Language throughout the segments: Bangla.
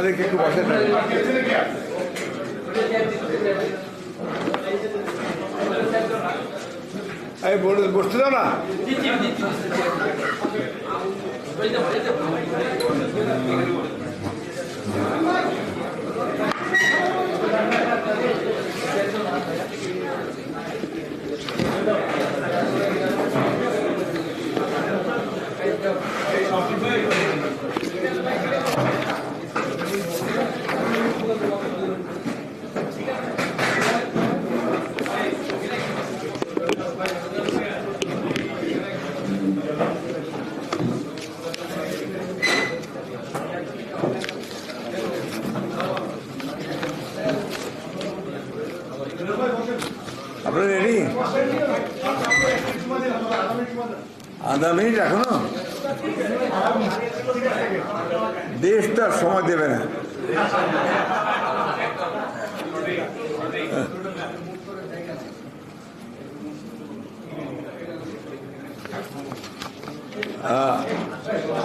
ওনাদেরকে একটু বসে এই বসতে দাও না। আপনারা রেডি আধা মিনিট এখনও? দেশটা সময় দেবে না।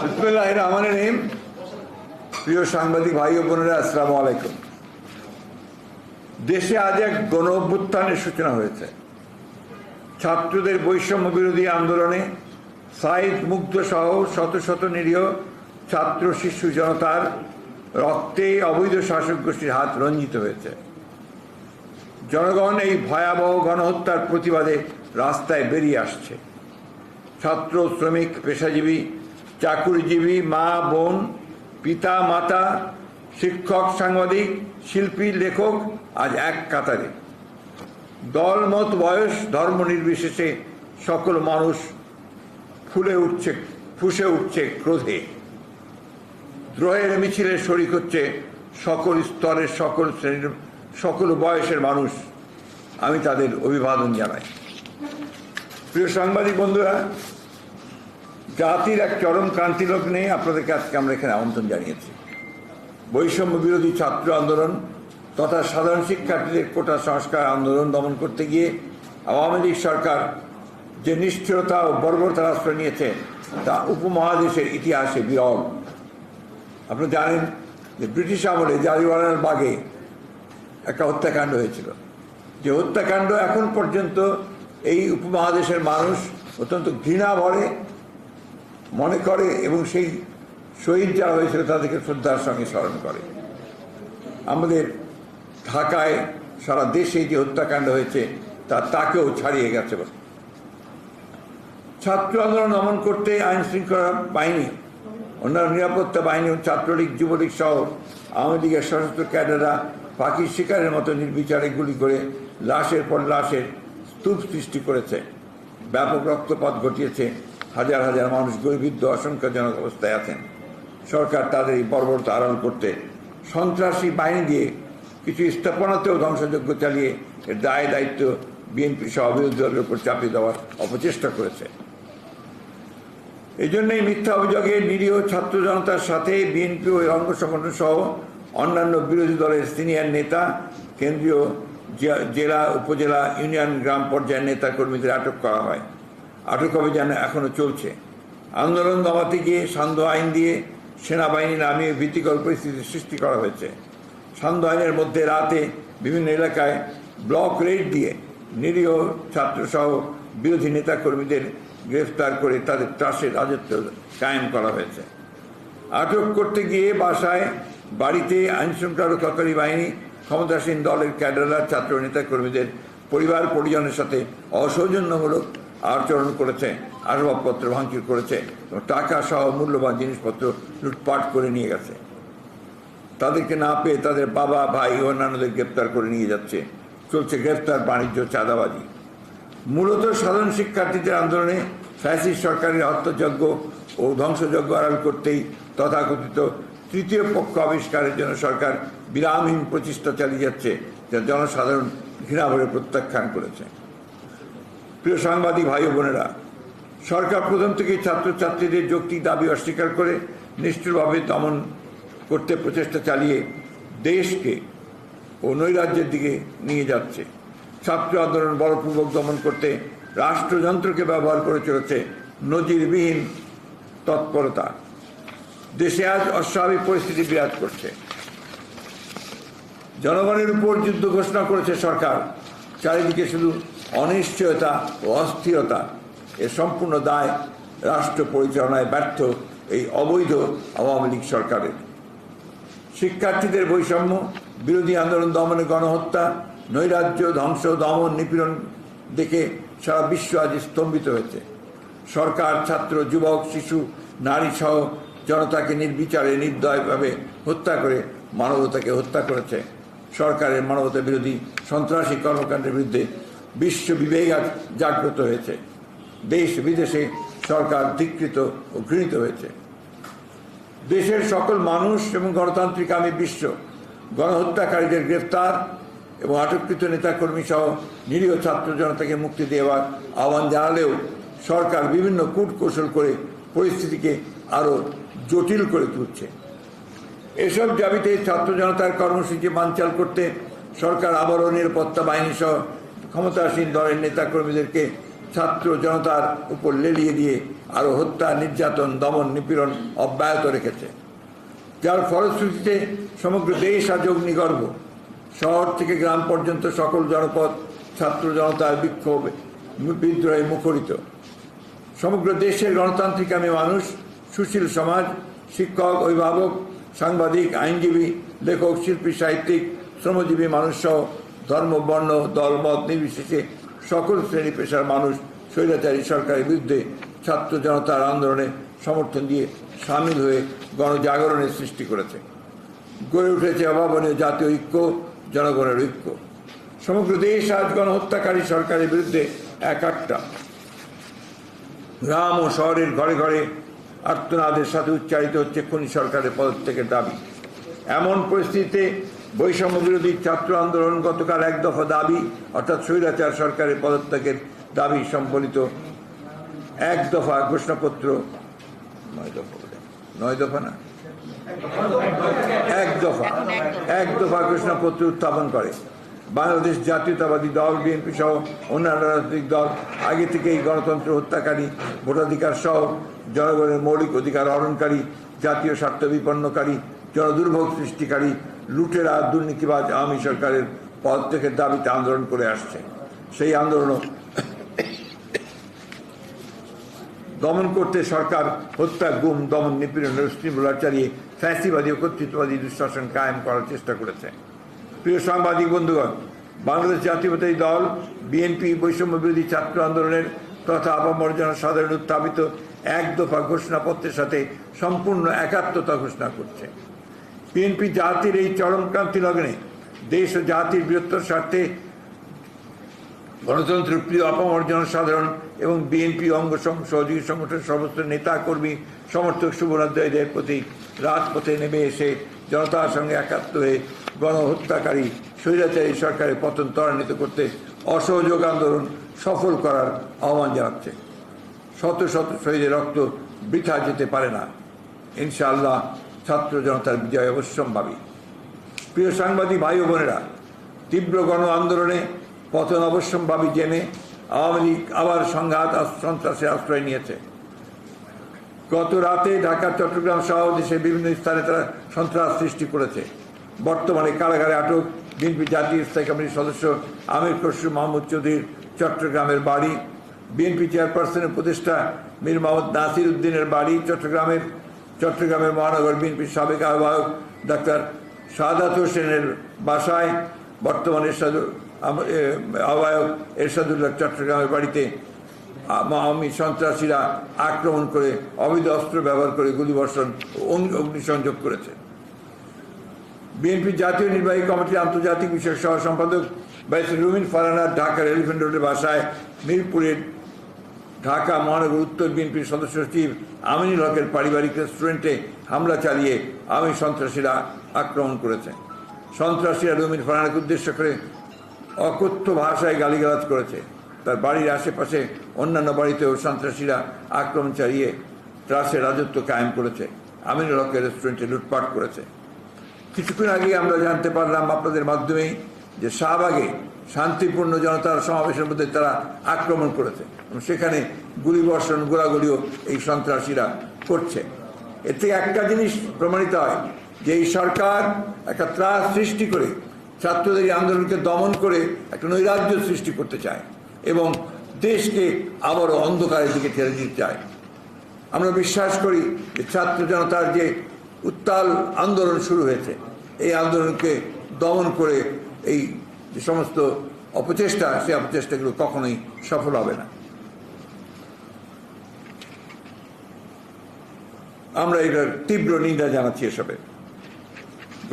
বিসমিল্লাহ রহমান রহিম প্রিয় সাংবাদিক ভাই ও বোনেরা, আসসালামু আলাইকুম। দেশে আজ এক গণ অভ্যুত্থানের সূচনা হয়েছে। ছাত্রদের বৈষম্য বিরোধী আন্দোলনে সাইদ মুগ্ধ সহ শত শত নিরীহ ছাত্র শিশু জনতার রক্তে অবৈধ শাসক গোষ্ঠীর হাত রঞ্জিত হয়েছে। জনগণ এই ভয়াবহ গণহত্যার প্রতিবাদে রাস্তায় বেরিয়ে আসছে। ছাত্র, শ্রমিক, পেশাজীবী, চাকুরিজীবী, মা, বোন, পিতা, মাতা, শিক্ষক, সাংবাদিক, শিল্পী, লেখক, আজ এক কাতারে। দল মত বয়স ধর্ম নির্বিশেষে সকল মানুষ ফুলে উঠছে, ফুসে উঠছে ক্রোধে। দ্রোহের মিছিলে শরিক হচ্ছে সকল স্তরের, সকল শ্রেণির, সকল বয়সের মানুষ। আমি তাদের অভিবাদন জানাই। প্রিয় সাংবাদিক বন্ধুরা, জাতির এক চরম ক্রান্তি লগ্নে আপনাদেরকে আজকে আমরা এখানে আমন্ত্রণ জানিয়েছি। বৈষম্য বিরোধী ছাত্র আন্দোলন তথা সাধারণ শিক্ষার্থীদের কোটা সংস্কার আন্দোলন দমন করতে গিয়ে আওয়ামী লীগ সরকার যে নিষ্ঠুরতা ও বর্বরতা আশ্রয় নিয়েছে, তা উপমহাদেশের ইতিহাসে বিরল। আপনি জানেন যে ব্রিটিশ আমলে জারিওয়ালার বাগে একটা হত্যাকাণ্ড হয়েছিল। যে হত্যাকাণ্ড এখন পর্যন্ত এই উপমহাদেশের মানুষ অত্যন্ত ঘৃণা ভরে, মনে করে এবং সেই শহীদ যারা হয়েছিল তাদেরকে শ্রদ্ধার সঙ্গে স্মরণ করে। আমাদের ঢাকায় সারা দেশে যে হত্যাকাণ্ড হয়েছে, তা তাকেও ছাড়িয়ে গেছে। ছাত্র আন্দোলন দমন করতে আইন শৃঙ্খলা বাহিনী, অন্যান্য নিরাপত্তা বাহিনী ছাত্রলীগ, যুবলীগ সহ আওয়ামী লীগের সশস্ত্র ক্যাডাররা পাখির শিকারের মতো নির্বিচারে গুলি করে লাশের পর লাশের স্তূপ সৃষ্টি করেছে। ব্যাপক রক্তপাত ঘটিয়েছে। হাজার হাজার মানুষ গর্বিদ্ধ আশঙ্কাজনক অবস্থায় আছেন। সরকার তাদের এই বর্বরতা আড়াল করতে সন্ত্রাসী বাহিনী দিয়ে কিছু স্থাপনাতেও ধ্বংসযজ্ঞ চালিয়ে দায় দায়িত্ব বিএনপি সহ বিরোধী দলের উপর চাপিয়ে দেওয়ার অপচেষ্টা করেছে। এই জন্যই মিথ্যা অভিযোগে নিরীহ ছাত্র জনতার সাথে বিএনপি ও অঙ্গ সংগঠন সহ অন্যান্য বিরোধী দলের সিনিয়র নেতা, কেন্দ্রীয় জেলা উপজেলা, ইউনিয়ন, গ্রাম পর্যায়ের নেতা কর্মীদের আটক করা হয়। আটক অভিযান এখনও চলছে। আন্দোলন দমাতে গিয়ে সান্ধ্য আইন দিয়ে সেনাবাহিনী নামিয়ে ভীতিকর পরিস্থিতির সৃষ্টি করা হয়েছে। সান্ধ্য আইনের মধ্যে রাতে বিভিন্ন এলাকায় ব্লক রেড দিয়ে নিরীহ ছাত্রসহ বিরোধী নেতাকর্মীদের গ্রেফতার করে তাদের ত্রাসের রাজত্ব কায়েম করা হয়েছে। আটক করতে গিয়ে বাসায় বাড়িতে আইনশৃঙ্খলা রক্ষাকারী বাহিনী, ক্ষমতাসীন দলের ক্যাডাররা, ছাত্র নেতা কর্মীদের, পরিবার পরিজনের সাথে অসৌজন্যমূলক আচরণ করেছে, আসবাবপত্র ভাঙচুর করেছে এবং টাকা সহ মূল্যবান জিনিসপত্র লুটপাট করে নিয়ে গেছে। তাদেরকে না পেয়ে তাদের বাবা, ভাই অন্যান্যদের গ্রেপ্তার করে নিয়ে যাচ্ছে। চলছে গ্রেপ্তার বাণিজ্য চাঁদাবাজি। মূলত সাধারণ শিক্ষার্থীদের আন্দোলনে ফ্যাসিস্ট সরকারের হত্যাযজ্ঞ ও ধ্বংসযজ্ঞ আড়াল করতেই তথাকথিত তৃতীয় পক্ষ আবিষ্কারের জন্য সরকার বিরামহীন প্রচেষ্টা চালিয়ে যাচ্ছে, যা জনসাধারণ ঘৃণাভরে প্রত্যাখ্যান করেছে। প্রিয় সাংবাদিক ভাই বোনেরা, সরকার প্রথম থেকেই ছাত্রছাত্রীদের যৌক্তিক দাবি অস্বীকার করে নিষ্ঠুরভাবে দমন করতে প্রচেষ্টা চালিয়ে দেশকে ও নৈরাজ্যের দিকে নিয়ে যাচ্ছে। ছাত্র আন্দোলন বলপূর্বক দমন করতে রাষ্ট্রযন্ত্রকে ব্যবহার করে চলেছে নজিরবিহীন তৎপরতা। দেশে আজ অস্বাভাবিক পরিস্থিতি বিরাজ করছে। জনগণের উপর যুদ্ধ ঘোষণা করেছে সরকার। চারিদিকে শুধু অনিশ্চয়তা ও অস্থিরতা। এর সম্পূর্ণ দায় রাষ্ট্র পরিচালনায় ব্যর্থ এই অবৈধ আওয়ামী লীগ সরকারের। শিক্ষার্থীদের বৈষম্য, বিরোধী আন্দোলন দমনে গণহত্যা নৈরাজ্য, ধ্বংস, দমন, নিপীড়ন দেখে সারা বিশ্ব আজ স্তম্ভিত হয়েছে। সরকার, ছাত্র, যুবক, শিশু, নারী সহ জনতাকে নির্বিচারে, নির্দয়ভাবে হত্যা করে মানবতাকে হত্যা করেছে। সরকারের মানবতা বিরোধী সন্ত্রাসী কর্মকাণ্ডের বিরুদ্ধে বিশ্ব বিবেক জাগ্রত হয়েছে। দেশ বিদেশে সরকার ধিকৃত ও ঘৃণিত হয়েছে। দেশের সকল মানুষ এবং গণতান্ত্রিক আমি বিশ্ব গণহত্যাকারীদের গ্রেফতার এবং আটককৃত নেতাকর্মী সহ নিরীহ ছাত্র জনতাকে মুক্তি দেওয়ার আহ্বান জানালেও সরকার বিভিন্ন কূটকৌশল করে পরিস্থিতিকে আরও জটিল করে তুলছে। এসব দাবিতে ছাত্র জনতার কর্মসূচি বানচাল করতে সরকার আবারও নিরাপত্তা বাহিনী সহ ক্ষমতাসীন দলের নেতাকর্মীদেরকে ছাত্র জনতার উপর লেলিয়ে দিয়ে আরও হত্যা, নির্যাতন, দমন, নিপীড়ন অব্যাহত রেখেছে। যার ফলশ্রুতিতে সমগ্র দেশ আজ অগ্নিগর্ভ। শহর থেকে গ্রাম পর্যন্ত সকল জনপদ, ছাত্র জনতার বিক্ষোভ বিদ্রোহে মুখরিত। সমগ্র দেশের গণতান্ত্রিক আমি মানুষ, সুশীল সমাজ, শিক্ষক, অভিভাবক, সাংবাদিক, আইনজীবী, লেখক, শিল্পী, সাহিত্যিক, শ্রমজীবী মানুষ সহ ধর্ম, বর্ণ দলমত নির্বিশেষে সকল শ্রেণি পেশার মানুষ স্বৈরাচারী সরকারের বিরুদ্ধে ছাত্র জনতার আন্দোলনে সমর্থন দিয়ে সামিল হয়ে গণজাগরণের সৃষ্টি করেছে। গড়ে উঠেছে অভাবনীয় জাতীয় ঐক্য জনগণের ঐক্য। সমগ্র দেশ আজ গণহত্যাকারী সরকারের বিরুদ্ধে এক একটা গ্রাম ও শহরের ঘরে ঘরে আর্তনাদের সাথে উচ্চারিত হচ্ছে খনি সরকারের পদত্যাগের দাবি। এমন পরিস্থিতিতে বৈষম্য বিরোধী ছাত্র আন্দোলন গতকাল এক দফা দাবি, অর্থাৎ স্বৈরাচার সরকারের পদত্যাগের দাবি সম্বলিত এক দফা ঘোষণাপত্র, নয় দফা নয় দফা না এক দফা এক দফা। ঘোষণাপত্র উত্থাপন করে। বাংলাদেশ জাতীয়তাবাদী দল বিএনপি সহ অন্যান্য রাজনৈতিক দল আগে থেকেই গণতন্ত্র হত্যাকারী ভোটাধিকার সহ জনগণের মৌলিক অধিকার হরণকারী জাতীয় স্বার্থ বিপন্নকারী জনদুর্ভোগ সৃষ্টিকারী লুটেরা দুর্নীতিবাজ আওয়ামী সরকারের পদত্যাগের দাবিতে আন্দোলন করে আসছে। সেই আন্দোলনও দমন করতে সরকার হত্যা, গুম, দমন নিপীড়নের স্টিমুলার চালিয়ে ফ্যাসিবাদী ও কর্তৃত্ববাদী দুঃশাসন কায়েম করার চেষ্টা করেছে। প্রিয় সাংবাদিক বন্ধুগণ, বাংলাদেশ জাতীয়তাবাদী দল, বিএনপি বৈষম্য বিরোধী ছাত্র আন্দোলনের তথা আপামর্জনা সাধারণ উত্থাপিত এক দফা ঘোষণাপত্রের সাথে সম্পূর্ণ একাত্মতা ঘোষণা করছে। বিএনপি জাতির এই চরমক্রান্তি লগ্নে দেশ ও জাতির বৃহত্তর স্বার্থে গণতন্ত্রের প্রিয় আপামর জনসাধারণ এবং বিএনপি অঙ্গ সহযোগী সংগঠনের সমস্ত নেতা কর্মী সমর্থক শুভনাধ্যায়ীদের প্রতি রাজপথে নেমে এসে জনতার সঙ্গে একাত্ম হয়ে গণহত্যাকারী, স্বৈরাচারী সরকারের পতন ত্বরান্বিত করতে অসহযোগ আন্দোলন সফল করার আহ্বান জানাচ্ছে। শত শত শহীদের রক্ত বৃথা যেতে পারে না। ইনশাআল্লাহ ছাত্র জনতার বিজয় অবশ্যম্ভাবী। প্রিয় সাংবাদিক ভাই বোনেরা, তীব্র গণ আন্দোলনে পতন অবশ্যম্ভাবী জেনে আওয়ামী লীগ আবার সংঘাত সন্ত্রাসে আশ্রয় নিয়েছে। গত রাতে ঢাকা চট্টগ্রাম সহ দেশের বিভিন্ন স্থানে তারা সন্ত্রাস সৃষ্টি করেছে। বর্তমানে কারাগারে আটক বিএনপি জাতীয় স্থায়ী কমিটির সদস্য আমির খসরু মাহমুদ চৌধুরীর চট্টগ্রামের বাড়ি। বিএনপি চেয়ারপারসনের উপদেষ্টা মীর মোহাম্মদ নাসির উদ্দিনের বাড়ি চট্টগ্রামের চট্টগ্রামের মহানগর বিএনপির সাবেক আহ্বায়ক ডাক্তার সাদাত হোসেনের বাসায়। বর্তমানে আহ্বায়ক এরশাদুল্লাহ চট্টগ্রামের বাড়িতে আওয়ামী সন্ত্রাসীরা আক্রমণ করে অবৈধ অস্ত্র ব্যবহার করে গুলিবর্ষণ অগ্নিসংযোগ করেছে। বিএনপি জাতীয় নির্বাহী কমিটির আন্তর্জাতিক বিষয়ক সহ সম্পাদক রুমিন ফারানার ঢাকার এলিফেন্ট রোডের বাসায় মিরপুরের ঢাকা মহানগর উত্তর বিএনপির সদস্য সচিব আমিনুল হকের পারিবারিক রেস্টুরেন্টে হামলা চালিয়ে আওয়ামী সন্ত্রাসীরা আক্রমণ করেছে। সন্ত্রাসীরা রুমিন ফারানাকে উদ্দেশ্য করে অকথ্য ভাষায় গালিগালাজ করেছে। তার বাড়ির আশেপাশে অন্যান্য বাড়িতেও সন্ত্রাসীরা আক্রমণ চালিয়ে ত্রাসের রাজত্ব কায়েম করেছে। আমিনুল হকের রেস্টুরেন্টে লুটপাট করেছে। কিছুক্ষণ আগে আমরা জানতে পারলাম আপনাদের মাধ্যমেই যে শাহবাগে শান্তিপূর্ণ জনতার সমাবেশের মধ্যে তারা আক্রমণ করেছে এবং সেখানে গুলিবর্ষণ, গোলাগুলিও এই সন্ত্রাসীরা করছে। এর থেকে একটা জিনিস প্রমাণিত হয় যে এই সরকার একটা ত্রাস সৃষ্টি করে ছাত্রদের এই আন্দোলনকে দমন করে একটা নৈরাজ্য সৃষ্টি করতে চায় এবং দেশকে আবারও অন্ধকারের দিকে ঠেলে দিতে চায়। আমরা বিশ্বাস করি যে ছাত্র জনতার যে উত্তাল আন্দোলন শুরু হয়েছে, এই আন্দোলনকে দমন করে এই যে সমস্ত অপচেষ্টা সেই অপচেষ্টাগুলো কখনোই সফল হবে না। আমরা এটার তীব্র নিন্দা জানাচ্ছি এসবের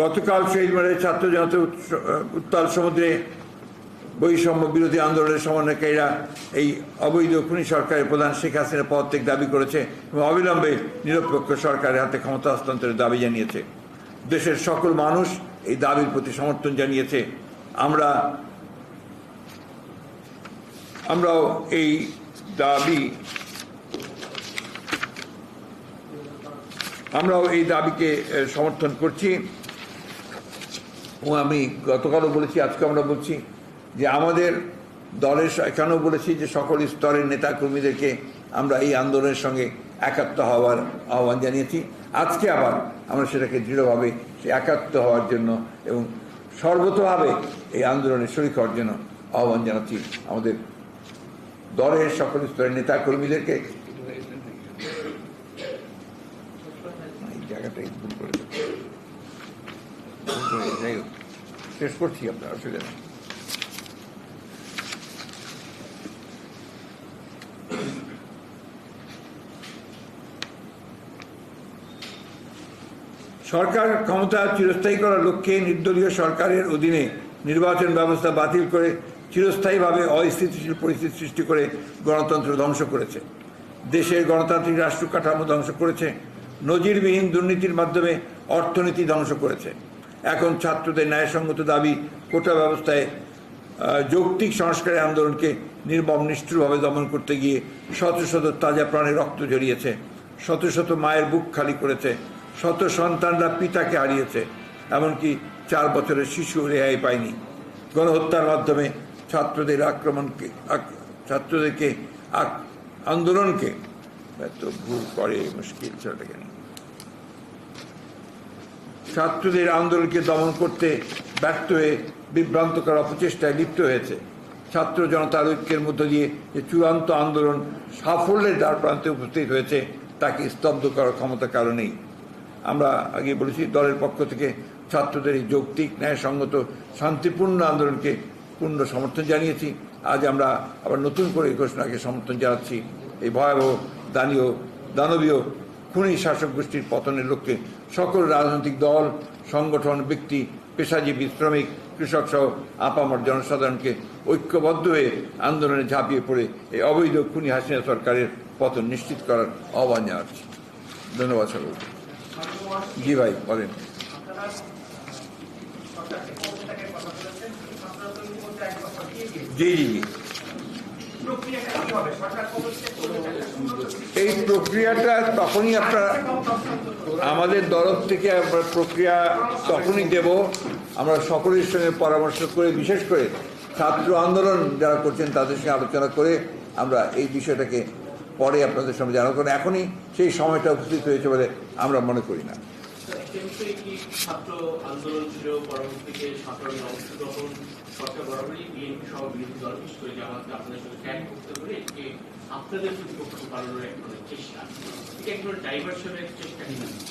গতকাল শহীদ ছাত্র জনতা উত্তাল সমুদ্রে বৈষম্য বিরোধী আন্দোলনের সমন্বয়কারীরা এই অবৈধ খুনি সরকারের প্রধান শেখ হাসিনার পদত্যাগ দাবি করেছে এবং অবিলম্বে নিরপেক্ষ সরকারের হাতে ক্ষমতা হস্তান্তরের দাবি জানিয়েছে। দেশের সকল মানুষ এই দাবির প্রতি সমর্থন জানিয়েছে। আমরা, আমরাও এই দাবি, আমরাও এই দাবিকে সমর্থন করছি। এবং আমি গতকালও বলেছি আজকে আমরা বলছি যে আমাদের দলের এখানেও বলেছি যে সকল স্তরের নেতাকর্মীদেরকে আমরা এই আন্দোলনের সঙ্গে একাত্ম হওয়ার আহ্বান জানিয়েছি। আজকে আবার আমরা সেটাকে দৃঢ়ভাবে সে একাত্ম হওয়ার জন্য এবং সর্বতভাবে এই আন্দোলনে শরিক হওয়ার জন্য আহ্বান জানাচ্ছি আমাদের দলের সকল স্তরের নেতা কর্মীদেরকে এই জায়গাটাই ভুল করে দিচ্ছি। ভুল করে দিচ্ছি, যাই হোক শেষ করছি আপনার নেই সরকার ক্ষমতা চিরস্থায়ী করার লক্ষ্যে নির্দলীয় সরকারের অধীনে নির্বাচন ব্যবস্থা বাতিল করে চিরস্থায়ীভাবে অস্থিতিশীল পরিস্থিতি সৃষ্টি করে গণতন্ত্র ধ্বংস করেছে। দেশের গণতান্ত্রিক রাষ্ট্র কাঠামো ধ্বংস করেছে। নজিরবিহীন দুর্নীতির মাধ্যমে অর্থনীতি ধ্বংস করেছে। এখন ছাত্রদের ন্যায়সঙ্গত দাবি, কোটা ব্যবস্থায় যৌক্তিক সংস্কারের আন্দোলনকে নির্মম, নিষ্ঠুরভাবে দমন করতে গিয়ে শত শত তাজা প্রাণে রক্ত ঝরিয়েছে, শত শত মায়ের বুক খালি করেছে, শত সন্তানরা পিতাকে হারিয়েছে, এমনকি চার বছরের শিশু রেহাই পায়নি গণহত্যার মাধ্যমে ছাত্রদের আক্রমণকে, আক- ছাত্রদেরকে আন্দোলনকে, এত ভুল করে, মুশকিল, ছেলেটাকে। ছাত্রদের আন্দোলনকে দমন করতে ব্যর্থ হয়ে বিভ্রান্তকর অপচেষ্টায় লিপ্ত হয়েছে। ছাত্র জনতার ঐক্যের মধ্য দিয়ে যে চূড়ান্ত আন্দোলন সাফল্যের দ্বার প্রান্তে উপস্থিত হয়েছে, তাকে স্তব্ধ করার ক্ষমতা কারণেই আমরা আগে বলেছি, দলের পক্ষ থেকে ছাত্রদের এই যৌক্তিক, ন্যায়সঙ্গত, শান্তিপূর্ণ আন্দোলনকে পূর্ণ সমর্থন জানিয়েছি। আজ আমরা আবার নতুন করে এই ঘোষণাকে সমর্থন জানাচ্ছি। এই ভয়াবহ দানীয়, দানবীয়, খুনি শাসক গোষ্ঠীর পতনের লক্ষ্যে সকল রাজনৈতিক দল, সংগঠন, ব্যক্তি, পেশাজীবী, শ্রমিক, কৃষক সহ আপামর জনসাধারণকে ঐক্যবদ্ধ হয়ে আন্দোলনে ঝাঁপিয়ে পড়ে এই অবৈধ খুনি হাসিনা সরকারের পতন নিশ্চিত করার আহ্বান জানাচ্ছি। ধন্যবাদ সকলকে। জি ভাই, বলেন। জি জি। এই প্রক্রিয়াটা তখনই আপনারা আমাদের তরফ থেকে আমরা প্রক্রিয়া তখনই দেব। আমরা সকলের সঙ্গে পরামর্শ করে, বিশেষ করে ছাত্র আন্দোলন যারা করছেন তাদের সঙ্গে আলোচনা করে আমরা এই বিষয়টাকে পরে আপনাদের সামনে জানাব। কারণ এখনই সেই সময়টা উপস্থিত হয়েছে বলে আমরা মনে করি না। আপনাদের চেষ্টা। চেষ্টা।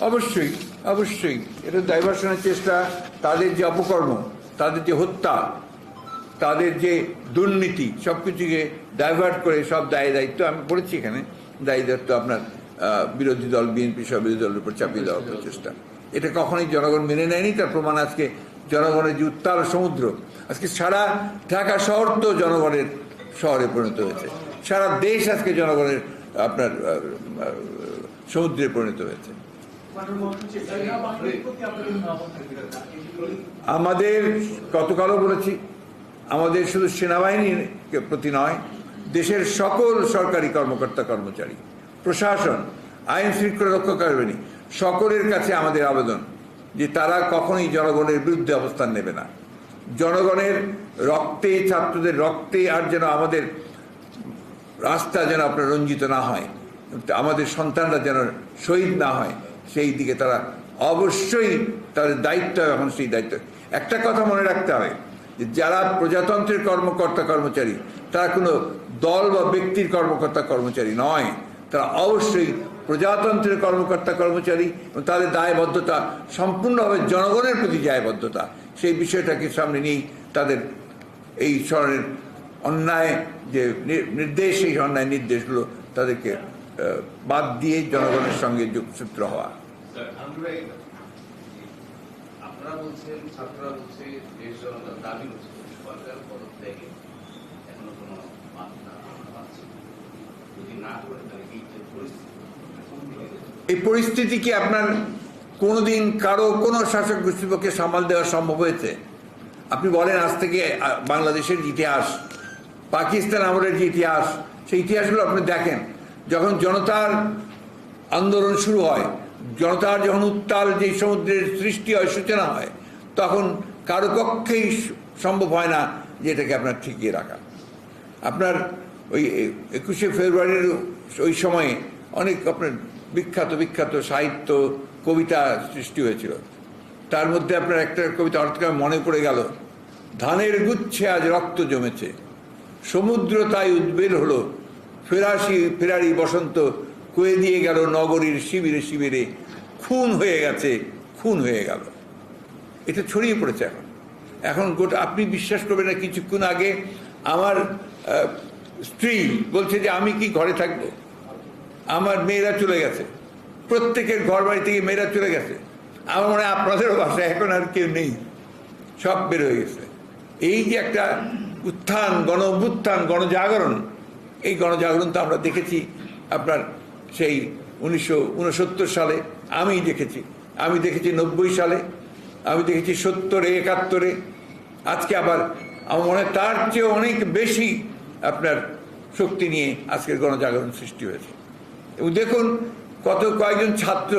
অবশ্যই অবশ্যই। এটা ডাইভার্সনের চেষ্টা তাদের যে অপকর্ম তাদের যে হত্যা তাদের যে দুর্নীতি সব কিছুকে ডাইভার্ট করে সব দায় দায়িত্ব আমি পড়েছি এখানে দায়ী দায়িত্ব আপনার আহ, বিরোধী দল বিএনপি সব বিরোধী দলের উপর চাপিয়ে দেওয়ার প্রচেষ্টা এটা কখনোই জনগণ মেনে নেয়নি তার প্রমাণ আজকে জনগণের যে উত্তাল সমুদ্র আজকে সারা ঢাকা শহর তো জনগণের শহরে পরিণত হয়েছে। সারা দেশ আজকে জনগণের আপনার সমুদ্রে পরিণত হয়েছে। আমাদের, গতকালও বলেছি, আমাদের শুধু সেনাবাহিনীর প্রতি নয়, দেশের সকল সরকারি কর্মকর্তা কর্মচারী, প্রশাসন, আইন শৃঙ্খলা রক্ষাকারিণী সকলের কাছে আমাদের আবেদন যে তারা কখনোই জনগণের বিরুদ্ধে অবস্থান নেবে না। জনগণের রক্তে ছাত্রদের রক্তে আর যেন আমাদের রাস্তা যেন আপনার রঞ্জিত না হয়, আমাদের সন্তানরা যেন শহীদ না হয়, সেই দিকে তারা অবশ্যই তাদের দায়িত্ব এখন সেই দায়িত্ব। একটা কথা মনে রাখতে হবে, যে যারা প্রজাতন্ত্রের কর্মকর্তা, কর্মচারী, তারা কোনো দল বা ব্যক্তির কর্মকর্তা, কর্মচারী নয়। তারা অবশ্যই প্রজাতন্ত্রের কর্মকর্তা, কর্মচারী এবং তাদের দায়বদ্ধতা সম্পূর্ণভাবে জনগণের প্রতি দায়বদ্ধতা, সেই বিষয়টাকে সামনে নিয়েই তাদের এই ধরনের অন্যায় যে নির্দেশ এই অন্যায় নির্দেশগুলো তাদেরকে বাদ দিয়ে জনগণের সঙ্গে যোগসূত্র হওয়া। আপনারা বলছেন ছাত্ররা বলছে দেশ জনতার দাবি হচ্ছে সরকার পদত্যাগে এখনও কোনো মাত্রা আমরা পাচ্ছি না। যদি না করে তাহলে এই পরিস্থিতি? এই পরিস্থিতি কি আপনার কোনোদিন কারও কোনো শাসক গোষ্ঠীর পক্ষে সামাল দেওয়া সম্ভব হয়েছে? আপনি বলেন আজ থেকে বাংলাদেশের ইতিহাস পাকিস্তান আমলের যে ইতিহাস, সেই ইতিহাসগুলো আপনি দেখেন। যখন জনতার আন্দোলন শুরু হয়, জনতার যখন উত্তাল যে সমুদ্রের সৃষ্টি হয়, সূচনা হয়, তখন কারও পক্ষেই সম্ভব হয় না যে এটাকে আপনার ঠিকিয়ে রাখা। আপনার ওই একুশে ফেব্রুয়ারির ওই সময়ে অনেক আপনার বিখ্যাত বিখ্যাত সাহিত্য, কবিতা সৃষ্টি হয়েছিল। তার মধ্যে আপনার একটা কবিতা অর্থকার মনে পড়ে গেল, ধানের গুচ্ছে আজ রক্ত জমেছে। সমুদ্র তাই উদ্বেল হলো। ফেরাসি, ফেরারি বসন্ত কয়ে দিয়ে গেল নগরীর শিবিরে শিবিরে। খুন হয়ে গেছে, খুন হয়ে গেল। এটা ছড়িয়ে পড়েছে এখন। এখন গোটা আপনি বিশ্বাস করবেন না, কিছুক্ষণ আগে আমার স্ত্রী বলছে যে আমি কি ঘরে থাকব? আমার মেয়েরা চলে গেছে। প্রত্যেকের ঘর বাড়ি থেকে মেয়েরা চলে গেছে। আমার মনে হয় আপনাদেরও বাসায় এখন আর কেউ নেই। সব বের হয়ে গেছে। এই যে একটা উত্থান গণ অভ্যুত্থান গণজাগরণ। এই গণজাগরণ তো আমরা দেখেছি, আপনার সেই উনিশশো উনসত্তর সালে আমি দেখেছি। আমি দেখেছি নব্বই সালে, আমি দেখেছি সত্তরে, একাত্তরে। আজকে আবার আমার মনে তার চেয়ে অনেক বেশি আপনার শক্তি নিয়ে আজকের গণজাগরণ সৃষ্টি হয়েছে। এবং দেখুন, কত কয়েকজন ছাত্র,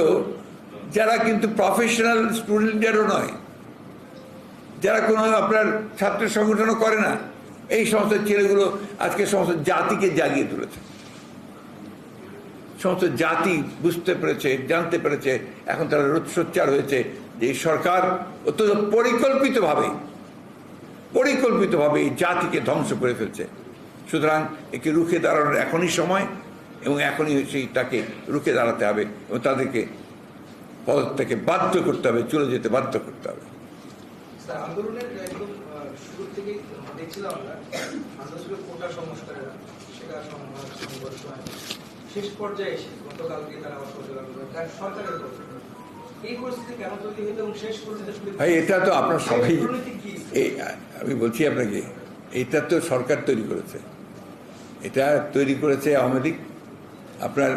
যারা কিন্তু প্রফেশনাল স্টুডেন্টদেরও নয়, যারা কোনো আপনার ছাত্র সংগঠনও করে না এই সমস্ত ছেলেগুলো আজকে সমস্ত জাতিকে জাগিয়ে তুলেছে। সমস্ত জাতি বুঝতে পেরেছে, জানতে পেরেছে, এখন তারা রোদ সোচ্চার হয়েছে যে এই সরকার অত্যন্ত পরিকল্পিতভাবে পরিকল্পিতভাবে এই জাতিকে ধ্বংস করে ফেলছে। সুতরাং একে রুখে দাঁড়ানোর এখনই সময় এবং এখনই সেই তাকে রুখে দাঁড়াতে হবে এবং তাদেরকে পদত্যাগে বাধ্য করতে হবে, চলে যেতে বাধ্য করতে হবে। আন্দোলনের শুরু থেকেই দেখছিলাম আমরা ছিল কোটা সংস্কারের সেটা সমাজ সংঘর্ষ শেষ পর্যায়ে এসে গতকালকে তারা করবে সরকারের এটা তো আপনার সবাই আমি বলছি আপনাকে এটা তো সরকার তৈরি করেছে। এটা তৈরি করেছে আওয়ামী লীগ। আপনার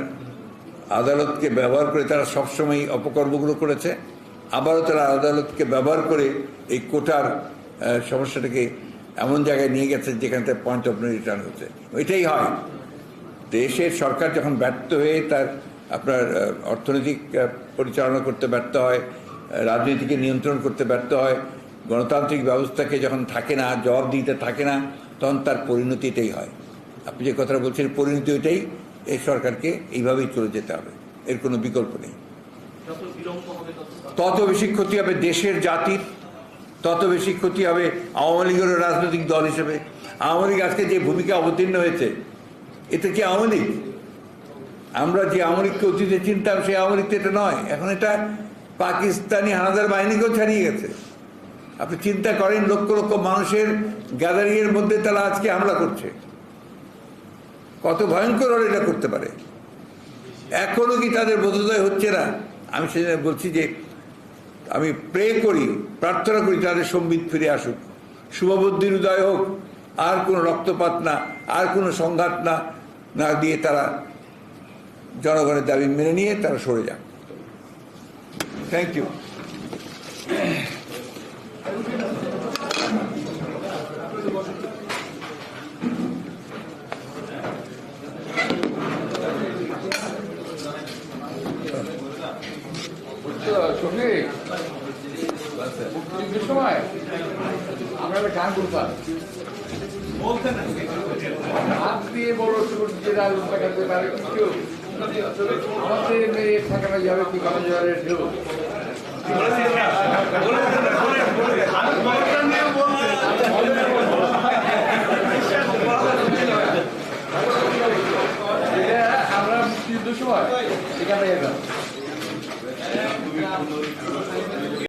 আদালতকে ব্যবহার করে তারা সবসময় অপকর্মগুলো করেছে। আবারও তারা আদালতকে ব্যবহার করে এই কোটার সমস্যাটাকে এমন জায়গায় নিয়ে গেছে যেখানে তার পয়েন্ট অফ রিটার্ন হচ্ছে। এটাই হয়। দেশের সরকার যখন ব্যর্থ হয়ে তার আপনার অর্থনৈতিক পরিচালনা করতে ব্যর্থ হয় রাজনীতিকে নিয়ন্ত্রণ করতে ব্যর্থ হয় গণতান্ত্রিক ব্যবস্থাকে যখন থাকে না জবাব দিতে থাকে না তখন তার পরিণতি এটাই হয়। আপনি যে কথাটা বলছেন পরিণতি ওইটাই এই সরকারকে এইভাবেই চলে যেতে হবে। এর কোনো বিকল্প নেই। তত বেশি ক্ষতি হবে দেশের জাতির তত বেশি ক্ষতি হবে আওয়ামী লীগের রাজনৈতিক দল হিসেবে। আওয়ামী লীগ আজকে যে ভূমিকা অবতীর্ণ হয়েছে, এটা কি আওয়ামী লীগ? আমরা যে আওয়ামী লীগকে অতীতে চিনতাম, সেই আওয়ামী লীগ এটা নয়। এখন এটা পাকিস্তানি হানাদার বাহিনীকেও ছাড়িয়ে গেছে। আপনি চিন্তা করেন, লক্ষ লক্ষ মানুষের গ্যাদারিং এর মধ্যে তারা আজকে হামলা করছে। কত ভয়ঙ্কর ওরা এটা করতে পারে। এখনও কি তাদের বোধোদয় হচ্ছে না? আমি সেজন্য বলছি যে আমি প্রে করি, প্রার্থনা করি তাদের সম্বিত ফিরে আসুক। শুভবুদ্ধির উদয় হোক, আর কোনো রক্তপাত না, আর কোনো সংঘাত না না দিয়ে তারা জনগণের দাবি মেনে নিয়ে তারা সরে যাক। থ্যাংক ইউ রাস্তাঘাটে পারে কিছু আমাদের মেয়ে থাকানো যাবে কি কারণ ঢেউ আমরা দুশো হয় সেখানে